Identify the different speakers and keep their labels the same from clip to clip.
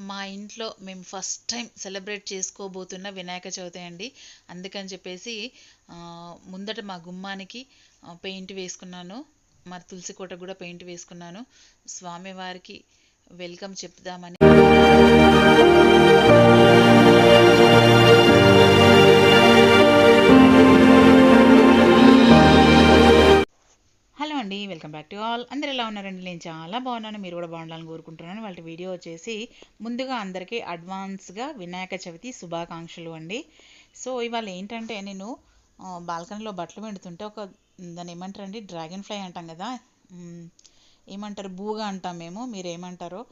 Speaker 1: మా ఇంట్లో మేము ఫస్ట్ టైం సెలబ్రేట్ చేసుకోబోతున్న వినాయక చవితి అండి. అందుకని చెప్పేసి ముందట మా గుమ్మానికి పెయింట్ వేసుకున్నాను. మా తులసి కోట కూడా పెయింట్ వేసుకున్నాను. స్వామివారికి వెల్కమ్ చెప్దామని. అండి. వెల్కమ్ బ్యాక్ టు ఆల్ అందరు ఎలా ఉన్నారండి? నేను చాలా బాగున్నాను. మీరు కూడా బాగుండాలని కోరుకుంటున్నాను. వాళ్ళ వీడియో వచ్చేసి ముందుగా అందరికీ అడ్వాన్స్గా వినాయక చవితి శుభాకాంక్షలు అండి. సో ఇవాళ ఏంటంటే నేను బాల్కనీలో బట్టలు పెడుతుంటే ఒక దాన్ని ఏమంటారండి? డ్రాగన్ ఫ్లై అంటాం కదా? ఏమంటారు? బూగా అంటాం మేము. మీరు ఏమంటారో?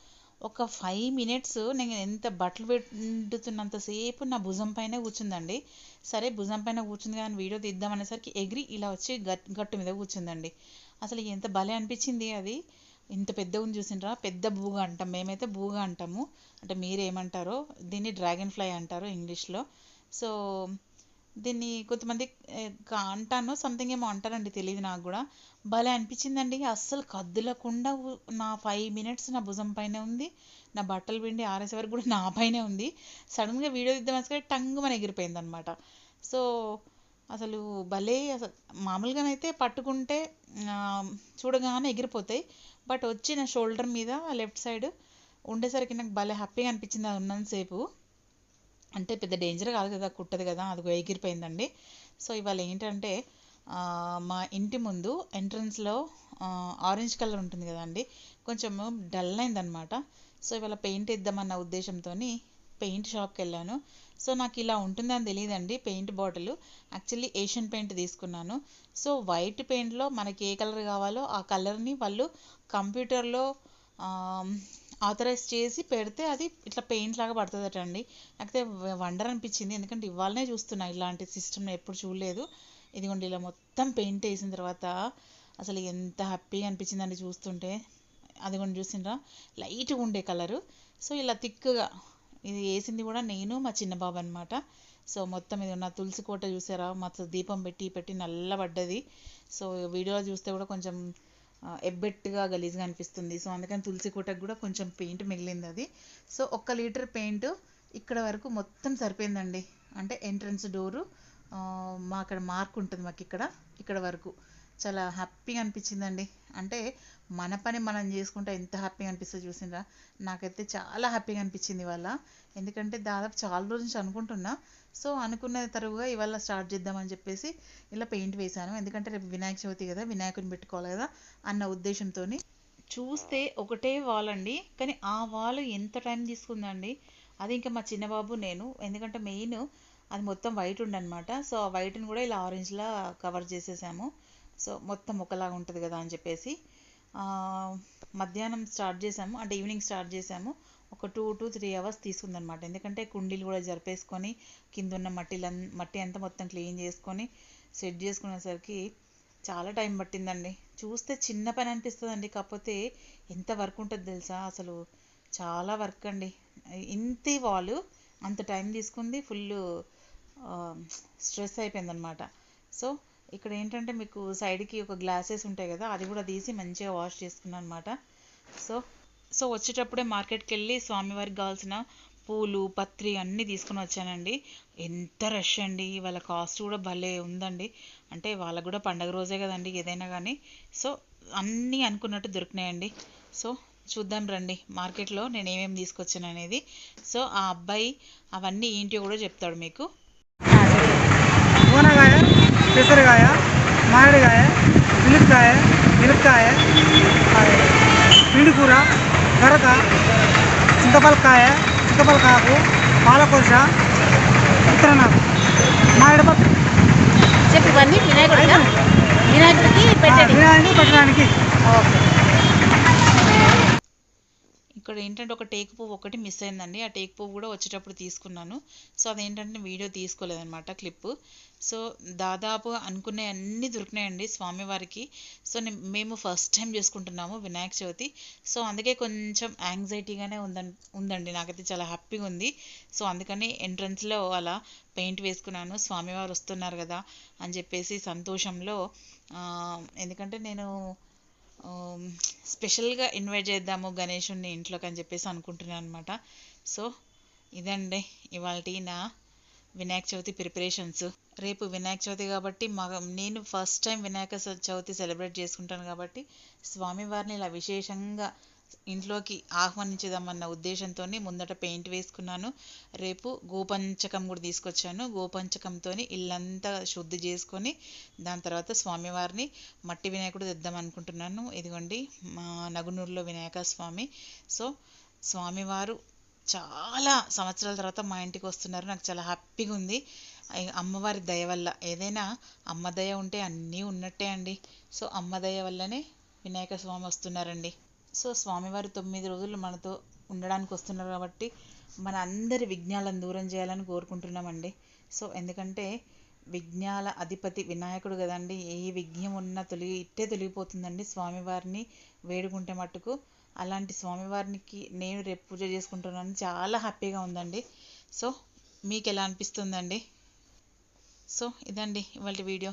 Speaker 1: ఒక ఫైవ్ మినిట్స్ నేను ఎంత బట్టలు పెట్టుతున్నంతసేపు నా భుజం పైన కూర్చుందండి. సరే భుజం పైన కూర్చుంది కానీ వీడియో తీద్దాం అనేసరికి ఎగిరి ఇలా వచ్చి గట్ గట్టు మీద కూర్చుందండి. అసలు ఎంత భలే అనిపించింది అది. ఇంత పెద్ద ఉంది చూసిండ్రా? పెద్ద బూగ అంటాం. మేమైతే బూగ అంటాము. అంటే మీరు ఏమంటారో దీన్ని డ్రాగన్ ఫ్లై అంటారు ఇంగ్లీష్లో. సో దీన్ని కొంతమంది కా- అంటాను సంథింగ్ ఏమో అంటారండి తెలియదు నాకు కూడా. భలే అనిపించిందండి. అస్సలు కదలకుండా నా ఫైవ్ మినిట్స్ నా భుజం పైన ఉంది. నా బట్టలు పిండి ఆరేసే వరకు కూడా నా పైనే ఉంది. సడన్గా వీడియో దిద్దామని టంగ్ టంగు మన ఎగిరిపోయింది అనమాట సో అసలు భలే అసలు మామూలుగానైతే పట్టుకుంటే చూడగానే ఎగిరిపోతాయి. బట్ వచ్చి నా షోల్డర్ మీద లెఫ్ట్ సైడ్ ఉండేసరికి నాకు భలే హ్యాపీగా అనిపించింది అది ఉన్నంతసేపు. అంటే పెద్ద డేంజర్ కాదు కదా కుట్టదు కదా అది ఎగిరిపోయిందండి. సో ఇవాళ ఏంటంటే మా ఇంటి ముందు ఎంట్రన్స్లో ఆరెంజ్ కలర్ ఉంటుంది కదండి కొంచెం డల్ అయిందనమాట సో ఇవాళ పెయింట్ ఇద్దామన్న ఉద్దేశంతో పెయింట్ షాప్కి వెళ్ళాను సో నాకు ఇలా ఉంటుందని తెలియదండి paint bottle actually Asian paint తీసుకున్నాను. సో వైట్ పెయింట్లో మనకి ఏ కలర్ కావాలో ఆ కలర్ని వాళ్ళు కంప్యూటర్లో ఆథరైజ్ చేసి పెడితే అది ఇట్లా పెయింట్ లాగా పడుతుందట అండి నాకైతే వండర్ అనిపించింది. ఎందుకంటే ఇవాళనే చూస్తున్నా ఇలాంటి సిస్టమ్ ఎప్పుడు చూడలేదు. ఇదిగోండి ఇలా మొత్తం పెయింట్ వేసిన తర్వాత అసలు ఎంత హ్యాపీగా అనిపించిందండి చూస్తుంటే. అదిగోండి చూసిండ్రా? లైట్గా ఉండే కలరు. సో ఇలా థిక్గా ఇది వేసింది కూడా నేను మా చిన్న బాబు అనమాట సో మొత్తం ఇది నా తులసి కోట చూసారా? మొత్తం దీపం పెట్టి పెట్టి నల్లబడ్డది. సో వీడియోలో చూస్తే కూడా కొంచెం ఎబ్బెట్టుగా గలీజ్గా అనిపిస్తుంది. సో అందుకని తులసి కోటకు కూడా కొంచెం పెయింట్ మిగిలింది అది. సో ఒక్క లీటర్ పెయింట్ ఇక్కడ వరకు మొత్తం సరిపోయిందండి. అంటే ఎంట్రన్స్ డోరు మా అక్కడ మార్క్ ఉంటుంది మాకు ఇక్కడ ఇక్కడ వరకు. చాలా హ్యాపీగా అనిపించిందండి. అంటే మన పని మనం చేసుకుంటే ఎంత హ్యాపీగా అనిపిస్తుంది చూసిండ్రా. నాకైతే చాలా హ్యాపీగా అనిపించింది వాళ్ళ ఎందుకంటే దాదాపు చాలా రోజు నుంచి అనుకుంటున్నా సో అనుకున్న తరువుగా ఇవాళ స్టార్ట్ చేద్దామని చెప్పేసి ఇలా పెయింట్ వేశాను. ఎందుకంటే రేపు వినాయక చవితి కదా వినాయకుని పెట్టుకోవాలి కదా అన్న ఉద్దేశంతో చూస్తే ఒకటే వాల్ అండి కానీ ఆ వాల్ ఎంత టైం తీసుకుందండి? అది ఇంకా మా చిన్నబాబు నేను. ఎందుకంటే మెయిన్ అది మొత్తం వైట్ ఉండనమాట. సో ఆ వైట్ని కూడా ఇలా ఆరెంజ్లా కవర్ చేసేసాము. సో మొత్తం ఒకలాగా ఉంటుంది కదా అని చెప్పేసి. మధ్యాహ్నం స్టార్ట్ చేసాము. అంటే ఈవినింగ్ స్టార్ట్ చేసాము. ఒక టూ టు త్రీ అవర్స్ తీసుకుందనమాట ఎందుకంటే కుండీలు కూడా జరిపేసుకొని కింద ఉన్న మట్టిల మట్టి అంతా మొత్తం క్లీన్ చేసుకొని సెట్ చేసుకునేసరికి చాలా టైం పట్టిందండి. చూస్తే చిన్న పని అనిపిస్తుందండి. కాకపోతే ఎంత వర్క్ ఉంటుంది తెలుసా? అసలు చాలా వర్క్ అండి. ఇంతే వాల్ అంత టైం తీసుకుంది ఫుల్ స్ట్రెస్ అయిపోయిందనమాట సో ఇక్కడ ఏంటంటే మీకు సైడ్కి ఒక గ్లాసెస్ ఉంటాయి కదా అది కూడా తీసి మంచిగా వాష్ చేసుకున్నాను అనమాట సో సో వచ్చేటప్పుడే మార్కెట్కి వెళ్ళి స్వామివారికి కావాల్సిన పూలు పత్రి అన్నీ తీసుకుని వచ్చానండి. ఎంత రష్ అండి. వాళ్ళ కాస్ట్ కూడా భలే ఉందండి. అంటే వాళ్ళకు కూడా పండగ రోజే కదండి ఏదైనా కానీ. సో అన్నీ అనుకున్నట్టు దొరికినాయండి. సో చూద్దాం రండి. మార్కెట్లో నేను ఏమేమి తీసుకొచ్చాను అనేది. సో ఆ అబ్బాయి అవన్నీ ఏంటో కూడా చెప్తాడు మీకు.
Speaker 2: ఊనగాయ పెసరగాయ మామిడికాయ ఉల్లిపాయ మిరపకాయ పిండి కూర గరక చింతపలకాయ చింతపలకాకు పాలకొలస ఉత్తరనాకు మామిడి పప్పు
Speaker 3: చెప్పు ఇవన్నీ వినాయకుడిగా వినాయకుడికి
Speaker 2: వినాయకుడికి పెట్టడానికి.
Speaker 1: ఇక్కడ ఏంటంటే ఒక టేక్ పువ్వు ఒకటి మిస్ అయిందండి. ఆ టేక్ పువ్వు కూడా వచ్చేటప్పుడు తీసుకున్నాను. సో అదేంటంటే వీడియో తీసుకోలేదనమాట క్లిప్పు. సో దాదాపు అనుకునే అన్నీ దొరికినాయండి స్వామివారికి. సో మేము ఫస్ట్ టైం చేసుకుంటున్నాము వినాయక చవితి. సో అందుకే కొంచెం యాంగ్జైటీగానే ఉందం ఉందండి. నాకైతే చాలా హ్యాపీగా ఉంది. సో అందుకని ఎంట్రన్స్లో అలా పెయింట్ వేసుకున్నాను. స్వామివారు వస్తున్నారు కదా అని చెప్పేసి సంతోషంలో ఎందుకంటే నేను స్పెషల్గా ఇన్వైట్ చేద్దాము గణేషుణ్ణి ఇంట్లోకి అని చెప్పేసి అనుకుంటున్నాను అనమాట సో ఇదండి ఇవాళ నా వినాయక చవితి ప్రిపరేషన్స్. రేపు వినాయక చవితి కాబట్టి మా నేను first time Vinayaka Chavithi celebrate చేసుకుంటాను కాబట్టి స్వామివారిని ఇలా విశేషంగా ఇంట్లోకి ఆహ్వానించేదామన్న ఉద్దేశంతో ముందట పెయింట్ వేసుకున్నాను. రేపు గోపంచకం కూడా తీసుకొచ్చాను. గోపంచకంతో ఇల్లంతా శుద్ధి చేసుకొని దాని తర్వాత స్వామివారిని మట్టి వినాయకుడు తెద్దాం అనుకుంటున్నాను. ఇదిగోండి మా నగునూరులో వినాయక స్వామి. సో స్వామివారు చాలా సంవత్సరాల తర్వాత మా ఇంటికి వస్తున్నారు. నాకు చాలా హ్యాపీగా ఉంది. అమ్మవారి దయ వల్ల. ఏదైనా అమ్మ దయ ఉంటే అన్నీ ఉన్నట్టే అండి. సో అమ్మ దయ వల్లనే వినాయక స్వామి వస్తున్నారండి. సో స్వామివారు తొమ్మిది రోజులు మనతో ఉండడానికి వస్తున్నారు కాబట్టి మన అందరి విఘ్నాలను దూరం చేయాలని కోరుకుంటున్నామండి. సో ఎందుకంటే విఘ్నాల అధిపతి వినాయకుడు కదండి. ఏ విఘ్నం ఉన్నా తొలగి ఇట్టే తొలగిపోతుందండి స్వామివారిని వేడుకుంటే మట్టుకు. అలాంటి స్వామివారికి నేను రేపు పూజ చేసుకుంటున్నాను చాలా హ్యాపీగా ఉందండి. సో మీకు ఎలా అనిపిస్తుందండి? సో ఇదండి ఇవాళ వీడియో.